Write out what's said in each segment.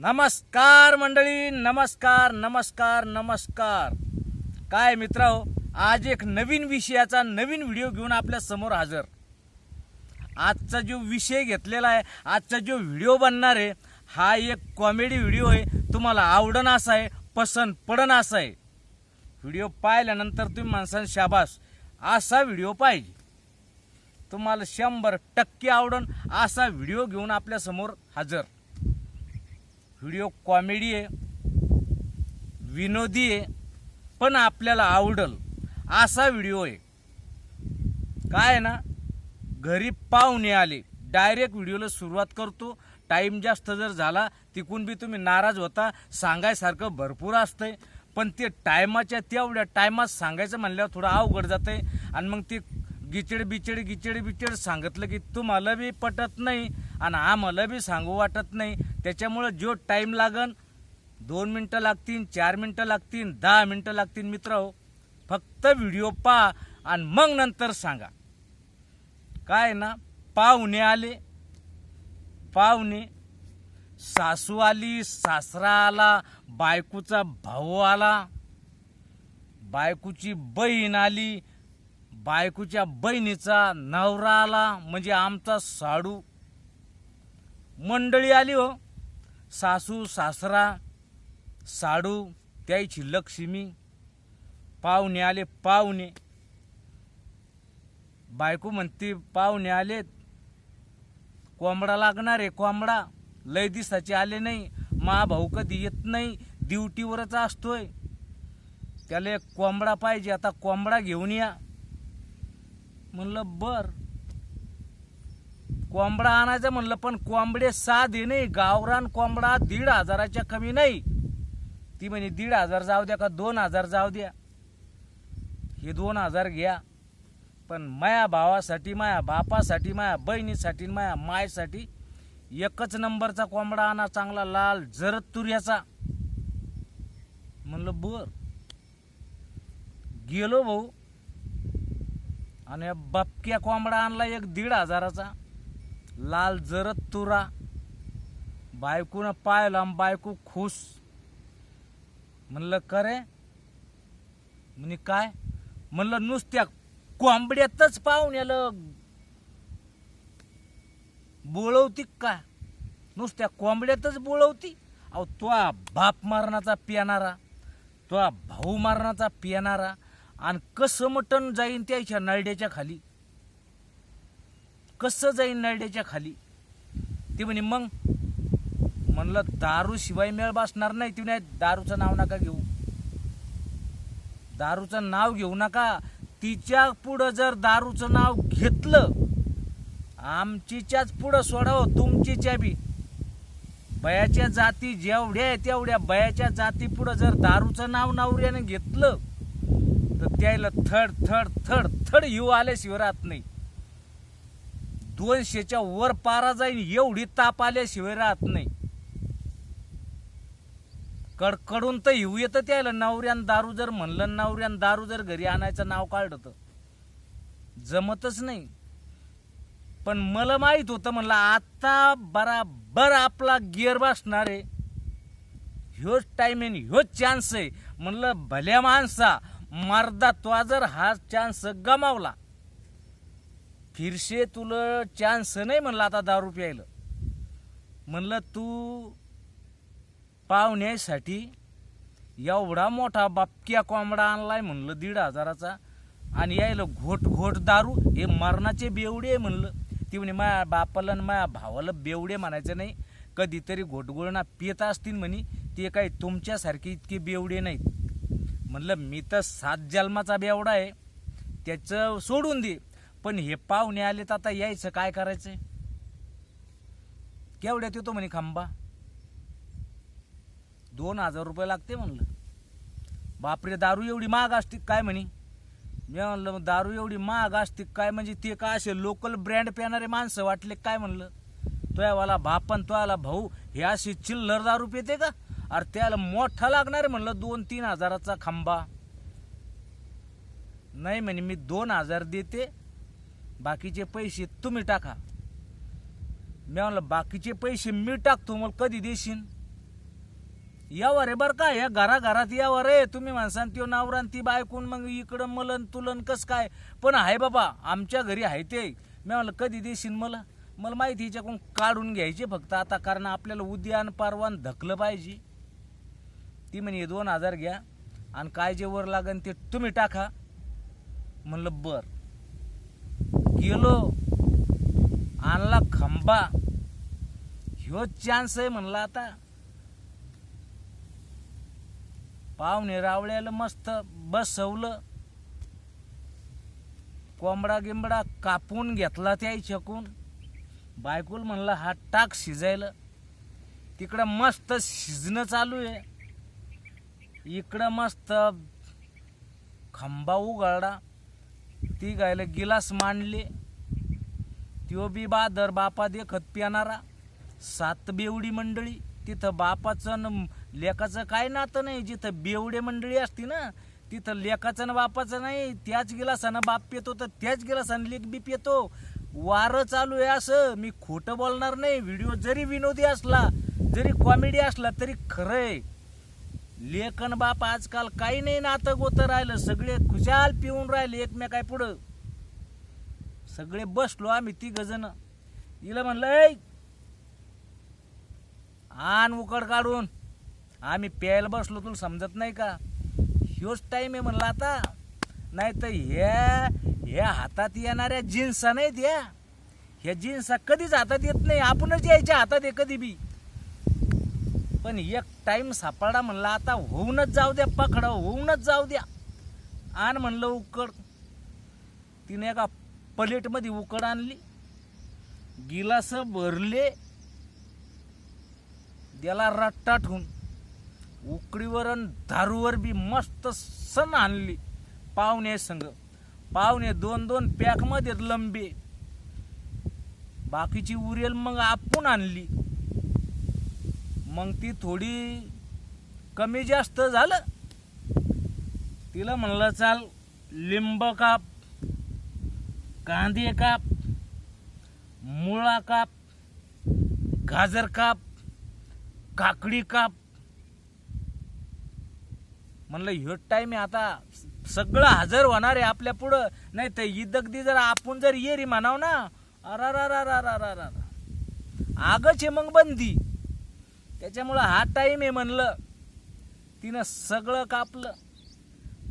नमस्कार मंडळी नमस्कार नमस्कार नमस्कार. काय मित्र आज एक नवीन विषयाचा नवीन व्हिडिओ घेऊन आपल्यासमोर हजर. आजचा जो विषय घेतलेला आहे आजचा जो व्हिडिओ बनणार आहे हा एक कॉमेडी व्हिडिओ आहे. तुम्हाला आवडण असा आहे पसंत पडण असा आहे. व्हिडिओ पाहिल्यानंतर तुम्ही माणसाने शाबास. असा व्हिडिओ पाहिजे. तुम्हाला शंभर टक्के आवडण असा व्हिडिओ घेऊन आपल्यासमोर हजर. व्हिडिओ कॉमेडी आहे विनोदी आहे पण आपल्याला आवडल असा व्हिडिओ आहे. काय आहे ना घरी पाहुणे आले डायरेक्ट व्हिडिओला सुरुवात करतो टाईम जास्त जर झाला तिकून बी तुम्ही नाराज होता सांगायसारखं भरपूर असतंय पण ते टायमाच्या तेवढ्या टायमात सांगायचं म्हणल्यावर थोडं अवघड जातंय. आणि मग ते गिचड बिचड गिचड बिचड सांगितलं की तुम्हाला बी पटत नाही आणि आम्हाला बी सांगू वाटत नाही. त्याच्यामुळं जो टाईम लागन दोन मिनटं लागतील चार मिनटं लागतील दहा मिनटं लागतील मित्र हो. फक्त व्हिडिओ पहा आणि मग नंतर सांगा. काय ना पाहुणे आले. पाहुणे सासू आली सासरा आला बायकोचा भाऊ आला. बायकोची बहीण आली. बायकोच्या बहिणीचा नवरा आला म्हणजे आमचा साडू. मंडळी आली हो. सासू सासरा साडू त्याची लक्ष्मी पाहुणे आले पाहुणे. बायको म्हणते पाहुणे आलेत. कोंबडा लागणार आहे कोंबडा. लय दिसाचे आले नाही. मा भाऊ कधी येत नाही. ड्युटीवरच असतोय. त्याला एक कोंबडा पाहिजे आता कोंबडा घेऊन या. म्हणलं बर. कोंबडा आणायचं म्हणलं पण कोंबडे साधे नाही गावरान कोंबडा दीड हजाराच्या कमी नाही. ती म्हणे दीड हजार जाऊ द्या का दोन हजार जाऊ द्या? हे दोन हजार घ्या. पण माया भावासाठी माया बापासाठी माया बहिणीसाठी माया मायसाठी एकच नंबरचा कोंबडा आणा चांगला लाल जरत तुऱ्याचा म्हणलं बर. गेलो भाऊ. आणि बापक्या कोंबडा आणला एक दीड हजाराचा. लाल जरत तुरा बायकून पाहिला बायको खुश म्हणलं करे. म्हणे काय? म्हणलं नुसत्या कोंबड्यातच पाहून यालं. बोळवती का नुसत्या कोंबड्यातच बोळवती अहो तो बाप मारणाचा पियानारा तो भाऊ मारणाचा पियानारा आणि कसं मटण जाईन त्याच्या नळड्याच्या खाली? कसं जाईन नळड्याच्या खाली? ते म्हणे मग? म्हणलं दारू शिवाय मेळ बसणार नाही. ती नाही दारूचं नाव नका घेऊ. दारूचं नाव घेऊ नका? तिच्या पुढं जर दारूचं नाव घेतलं आमचीच्याच पुढं सोडावं हो, तुमचीच्या बी. बयाच्या जाती जेवढ्या आहे तेवढ्या बयाच्या जाती पुढं जर दारूचं नाव नवऱ्याने घेतलं तर त्याला थड थड थड थड येऊ आल्याशिवाय राहत नाही. दोनशेच्या वर पारा जाईन एवढी ताप आल्याशिवाय राहत नाही. कडकडून तर येऊ येतं त्याला नवऱ्यान दारू जर म्हणलं नवऱ्यान दारू जर घरी आणायचं नाव काढलं तर. जमतच नाही. पण मला माहीत होतं म्हणलं आता बराबर आपला गिअर बसणार आहे. ह्योच टाईम आहे ह्योच चान्स आहे. म्हणलं भल्या माणसा मर्दा तो जर हा चान्स गमावला. फिरशे तुला चान्स नाही म्हणलं आता दारू प्यायला. म्हणलं तू पाहुण्यासाठी एवढा मोठा बापक्या कोंबडा आणलाय म्हणलं दीड हजाराचा. आणि यायला घोट घोट दारू. हे मरणाचे बेवडे आहे म्हणलं. ती म्हणे माया बापाला आणि माया भावाला बेवडे म्हणायचं नाही. कधीतरी घोटगोळणा पित असतील म्हणे. ते काही तुमच्यासारखे इतके बेवडे नाहीत. म्हणलं मी तर सात जन्माचा बेवडा आहे. त्याचं सोडून दे. पण हे पाहुणे आले तर आता यायचं काय करायचंय? केवढ्यात येतो म्हणे खांबा? दोन हजार रुपये लागते म्हणलं. बापरे दारू एवढी महाग असते काय म्हणे? मी म्हणलं दारू एवढी महाग असते काय म्हणजे ते काय असे लोकल ब्रँड पिणारे माणसं वाटले काय म्हणलं? तोयावाला बापन तोयाला भाऊ हे अशी चिल्लर दारू पिते का? अरे त्याला मोठा लागणार आहे म्हणलं दोन तीन हजाराचा खांबा. नाही म्हणे मी दोन हजार देते बाकीचे पैसे तुम्ही टाका. मी म्हणलं बाकीचे पैसे मी टाकतो मग कधी देशील यावर रे बरं का या घराघरात यावर रे तुम्ही माणसान त्यो नावरान ती बायकून मग इकडं मलन तुलन कस काय? पण आहे बाबा आमच्या घरी आहे ते. मी म्हणलं कधी देशील मला? मला माहिती हिच्याकडून काढून घ्यायचे फक्त. आता कारण आपल्याला उद्यान परवान धकलं पाहिजे. ती म्हणे दोन हजार घ्या आणि काय जे वर लागन ते तुम्ही टाका. म्हणलं बरं. गेलो. आणला खंबा. ह्यो चान्स आहे म्हणला आता. पाहुणे रावळ्याला मस्त बसवलं. कोंबडा गिंबडा कापून घेतला त्याही छकून बायकुल म्हणला हा टाक शिजायला. तिकडं मस्त शिजणं चालू आहे. इकडं मस्त खंबा उघडला. ती गायला गिलास मांडले. त्यो बी बादर बापा देखत पिणारा सात बेवडी मंडळी तिथं बापाचं न लेकाचं काय नातं नाही जिथं बेवडे मंडळी असती ना तिथं लेकाचं ना बापाचं नाही त्याच गिलासानं बाप पितो तर त्याच गिलासानं लेक बी पितो. वारं चालू आहे असं मी खोटं बोलणार नाही व्हिडिओ जरी विनोदी असला जरी कॉमेडी असला तरी खरं आहे लेखन बाप आजकाल काही नाही नातं गोतं राहिलं सगळे खुशाल पिऊन राहिले एकमेकाय पुढं. सगळे बसलो आम्ही तिघ जण हिला म्हणलं "ऐ, आण उकड काढून. आम्ही प्यायला बसलो तुला समजत नाही का? ह्योच टाईम आहे म्हणला आता. नाही तर ह्या ह्या हातात येणाऱ्या जीन्सा नाहीत ह्या ह्या जीन्सा कधीच हातात येत नाही. आपणच यायच्या हातात आहे कधी बी. पण एक टाईम सापडा म्हणला आता होऊनच जाऊ द्या पकडा होऊनच जाऊ द्या. आण म्हणलं उकड. तिने एका प्लेटमध्ये उकड आणली. गिलास भरले. त्याला रट्टा ठेवून उकडीवर आणि दारूवर बी मस्त सण आणली. पाहुणे संग पाहुणे दोन दोन पॅकमध्ये लंबे. बाकीची उरेल मग आपण आणली. मग ती थोडी कमी जास्त झालं. तिला म्हणलं चाल लिंब काप. कांदे काप मुळा काप गाजर काप काकडी काप. म्हणलं ह्यो टाईम आहे आता सगळं हजर होणार आहे आपल्या पुढं. नाही तर इदगदी जर आपण जर येरी म्हणाव ना अरा रा रा रा रा रा आगच आहे मग बंदी. त्याच्यामुळं हा टाइम आहे म्हणलं. तिनं सगळं कापलं.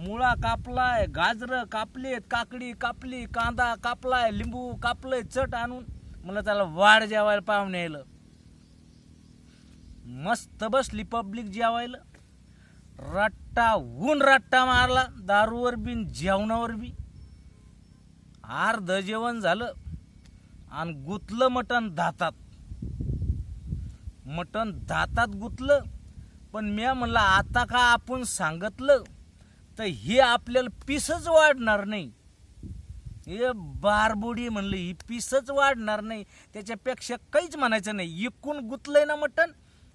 मुळा कापलाय गाजरं कापलीत काकडी कापली कांदा कापलाय लिंबू कापलंय चट आणून मला त्याला वाढ जेवायला पाहुणे आलं मस्त बसली पब्लिक जेवायला. रट्टा ऊन रट्टा मारला दारूवर बी जेवणावर बी. अर्ध जेवण झालं आणि गुतलं मटण धातात मटण धातात गुतलं पण मी म्हणलं आता का आपण सांगितलं? तर हे आपल्याला पीसच वाढणार नाही. हे बारबुडी म्हणलं ही पीसच वाढणार नाही. त्याच्यापेक्षा काहीच म्हणायचं नाही. इकून गुतलंय ना मटण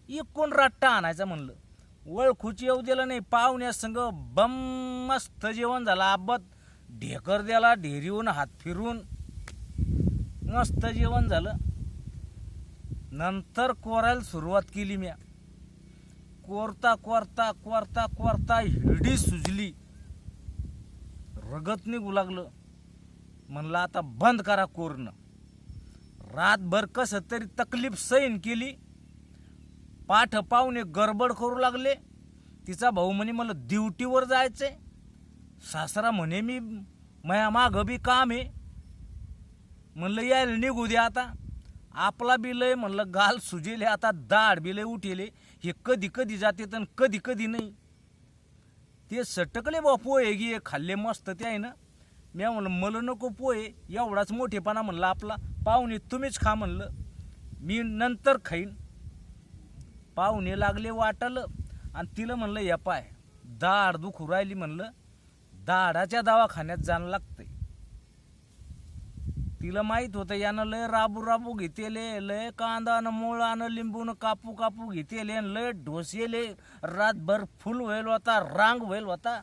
इकून रट्टा आणायचा म्हणलं. ओळखूची येऊ दिलं नाही. पाहुण्या संग बम मस्त जेवण झालं. आबत ढेकर द्याला ढेरीहून हात फिरून मस्त जेवण झालं. नंतर कोरायला सुरुवात केली म्या. कोरता कोरता कोरता कोरता हिडी सुजली. रगत निघू लागलं. म्हणलं आता बंद करा कोरणं. रातभर कसं तरी तकलीफ सैन केली. पाठ पाहुणे गडबड करू लागले. तिचा भाऊ म्हणे मला ड्युटीवर जायचंय. सासरा म्हणे मी माया माग बी काम आहे. म्हणलं यायला निघू द्या आता. आपला बी लय म्हणलं गाल सुजेले आता दाढ बी लय उठेले. हे कधी कधी जाते तर कधी कधी नाही. ते सटकले बा पोहे घे खाल्ले मस्त ते आहे ना. मी म्हणलं मला नको पोहे एवढाच मोठेपणा म्हणलं आपला. पाहुणे तुम्हीच खा म्हणलं. मी नंतर खाईन. पाहुणे लागले वाटलं. आणि तिला म्हणलं या पाय दाढ दुखू राहिली म्हणलं. दाढाच्या दवाखान्यात जाणं लागतंय. तिला माहीत होतं यानं लय राबू राबू घेतेले लय कांदा न मुळानं लिंबून कापू कापू घेतेले लय ढोसेले. रातभर फुल होईल होता रांग होईल होता.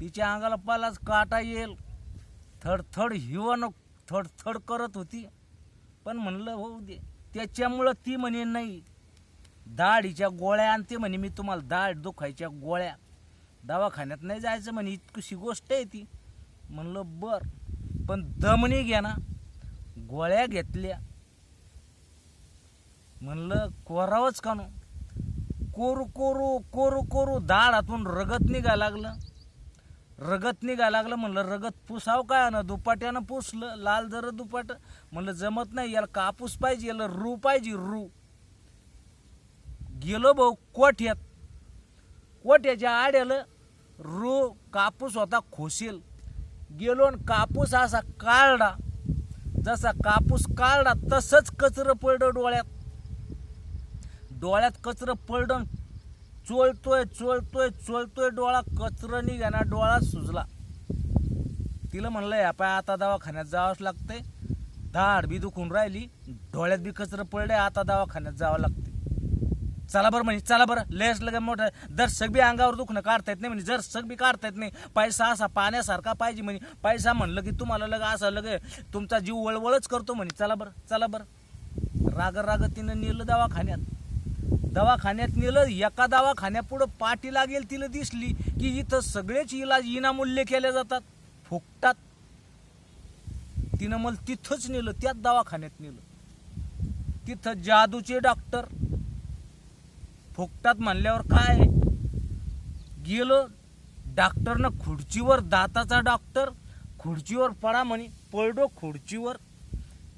तिच्या अंगाला पालाच काटा येईल. थडथड हिवन थडथड करत होती. पण म्हणलं होऊ दे त्याच्यामुळं ती म्हणे नाही. दाढीच्या गोळ्या आणते म्हणे मी तुम्हाला दाढ दुखायच्या गोळ्या. दवाखान्यात नाही जायचं म्हणे इतकीशी गोष्ट आहे ती. म्हणलं बरं. पण दमनी घ्या ना गोळ्या घेतल्या. म्हणलं कोरावंच का नो? कोरू कोरू कोरू कोरू दाळ हातून रगत निघायला लागलं. रगत निघायला लागलं म्हणलं रगत पुसाव काय? ना दुपाट्यानं पुसलं लाल जर दुपाट. म्हणलं जमत नाही याला कापूस पाहिजे याला रू पाहिजे रू. गेलो भाऊ कोठ्यात? कोठ्याच्या आड्याला रू कापूस होता खोसेल. गेलो आणि कापूस असा काळडा जसा कापूस काळडा तसंच कचरं पडलं डोळ्यात. डोळ्यात कचरं पडलं चोळतोय चोळतोय चोळतोय डोळा कचरं निघाना डोळा सुजला. तिला म्हणलं या पाय आता दवाखान्यात जावंच लागतंय. धाड बी दुखून राहिली डोळ्यात बी कचरं पडले आता दवाखान्यात जावं लागते चला बरं म्हणे चला बरं. लेस लगे मोठं. जर सगळी अंगावर दुखणं काढता येत नाही म्हणे जर सगळी काढता येत नाही. पैसा असा पाण्यासारखा पाहिजे म्हणे. पैसा म्हणलं की तुम्हाला लगे असा लगे तुमचा जीव वळवळच करतो म्हणे. चला बरं चला बरं. राग राग तिनं नेलं दवाखान्यात. दवाखान्यात नेलं एका दवाखान्यापुढं पाठी लागेल तिला दिसली की इथं सगळेच इलाज इनामूल्य केले जातात. फुकटात. तिनं मला तिथंच नेलं त्याच दवाखान्यात नेलं. तिथं जादूचे डॉक्टर फुकटात म्हणल्यावर काय? गेलो डॉक्टरनं खुर्चीवर दाताचा डॉक्टर खुर्चीवर पडा म्हणे पळडो खुर्चीवर.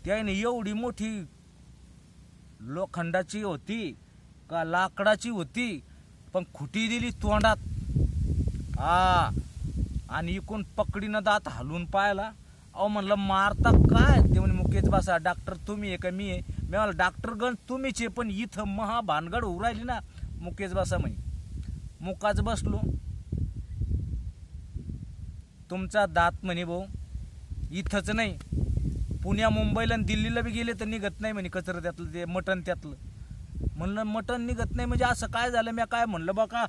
त्याने एवढी मोठी लोखंडाची होती का लाकडाची होती पण खुटी दिली तोंडात. हा आणि इकून पकडीनं दात हलवून पाहिला. अहो म्हणलं मारता काय? ते म्हणे मुकेश बासा डॉक्टर तुम्ही आहे का? मी आहे. मी म्हणलं डॉक्टरगण तुम्हीच आहे पण इथं महा भानगड होऊ राहिली ना मुकेश बसा म्हणे. मुकाच बसलो. तुमचा दात म्हणे भाऊ इथंच नाही. पुण्या मुंबईला आणि दिल्लीला बी गेले तर निघत नाही म्हणे कचरं त्यातलं ते मटण त्यातलं. म्हणलं मटण निघत नाही म्हणजे असं काय झालं? मी काय म्हणलं बा का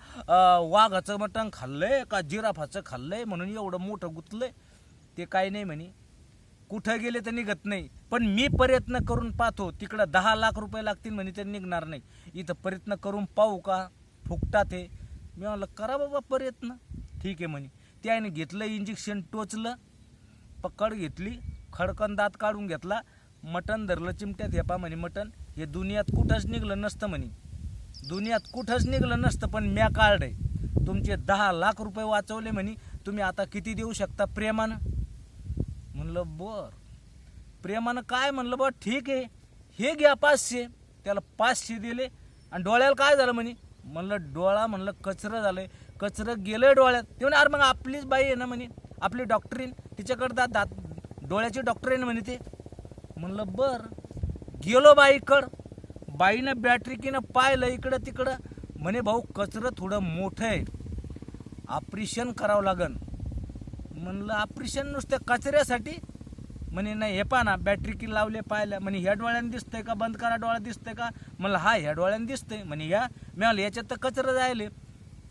वाघाचं मटण खाल्लंय का जिराफाचं खाल्लंय म्हणून एवढं मोठं गुतलंय? ते काय नाही म्हणे. कुठं गेले तर निघत नाही. पण मी प्रयत्न करून पाहतो तिकडं दहा लाख रुपये लागतील म्हणे ते निघणार नाही. इथं प्रयत्न करून पाहू का? फुकटात हे. मी म्हणलं करा बाबा प्रयत्न. ठीक आहे म्हणे. त्याने घेतलं इंजेक्शन टोचलं पकड घेतली खडकन दात काढून घेतला मटण धरलं चिमट्यात हेपा म्हणे मटण. हे दुनियात कुठंच निघलं नसतं म्हणे. दुनियात कुठंच निघलं नसतं पण म्या काढ आहे. तुमचे दहा लाख रुपये वाचवले म्हणे. तुम्ही आता किती देऊ शकता प्रेमानं? म्हणलं बर. प्रेमानं काय म्हणलं बा ठीक आहे. हे घ्या पाचशे. त्याला पाचशे दिले. आणि डोळ्याला काय झालं म्हणे? म्हणलं डोळा म्हणलं कचरं झालंय. कचरं गेलंय डोळ्यात. ते म्हणे अरे मग आपलीच बाई आहे ना म्हणे? आपली डॉक्टरीन तिच्याकडं दात दात डोळ्याची डॉक्टरीन म्हणे ते. म्हणलं बर. गेलो बाईकड. बाईनं बॅटरीकीनं पाहिलं इकडं तिकडं. म्हणे भाऊ कचरं थोडं मोठं आहे. ऑपरेशन करावं लागन. म्हणलं ऑपरेशन नुसत्या कचऱ्यासाठी? म्हणे नाही हे पहा ना बॅटरी की लावले पाहिलं म्हणे ह्या डोळ्याने दिसतंय का? बंद करा डोळा दिसतंय का? म्हणलं हा ह्या डोळ्यानं दिसतंय. म्हणे या मी म्हणलं याच्यात तर कचरं जायले.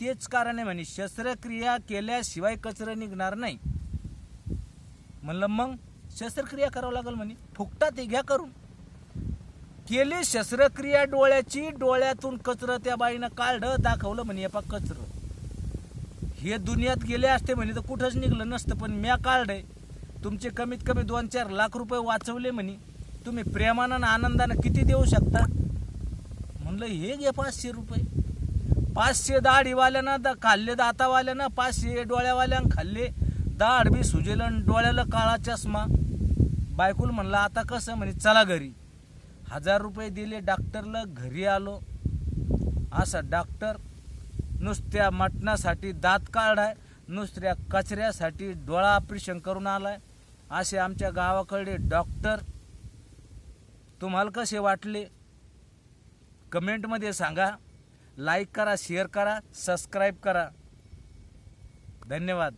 तेच कारण आहे म्हणे शस्त्रक्रिया केल्याशिवाय कचरं निघणार नाही. म्हणलं मग शस्त्रक्रिया करावं लागेल म्हणे फुकटात हे घ्या करून. केली शस्त्रक्रिया डोळ्याची डोळ्यातून कचरं त्या बाईनं काढलं दाखवलं म्हणे हे पा कचरं. हे दुनियात गेले असते म्हणे तर कुठंच निघलं नसतं. पण म्या काढलंय तुमचे कमीत कमी दोन चार लाख रुपये वाचवले म्हणे. तुम्ही प्रेमानं आणि आनंदानं किती देऊ शकता? म्हणलं हे घे पाचशे रुपये. पाचशे दाढीवाल्यानं दा खाल्ले दातावाल्यानं पाचशे डोळ्यावाल्यानं खाल्ले दाढ बी सुजेल डोळ्याला काळा चष्मा. बायकुल म्हणलं आता कसं म्हणे चला घरी. हजार रुपये दिले डॉक्टरला घरी आलो. असा डॉक्टर नुसत्या मटणासाठी दात काढाय नुसत्या कचऱ्यासाठी डोळा ऑपरेशन करून आलाय. असे आमच्या गावाकडे डॉक्टर तुम्हाला कसे वाटले? कमेंटमध्ये सांगा. लाईक करा शेअर करा सबस्क्राईब करा. धन्यवाद.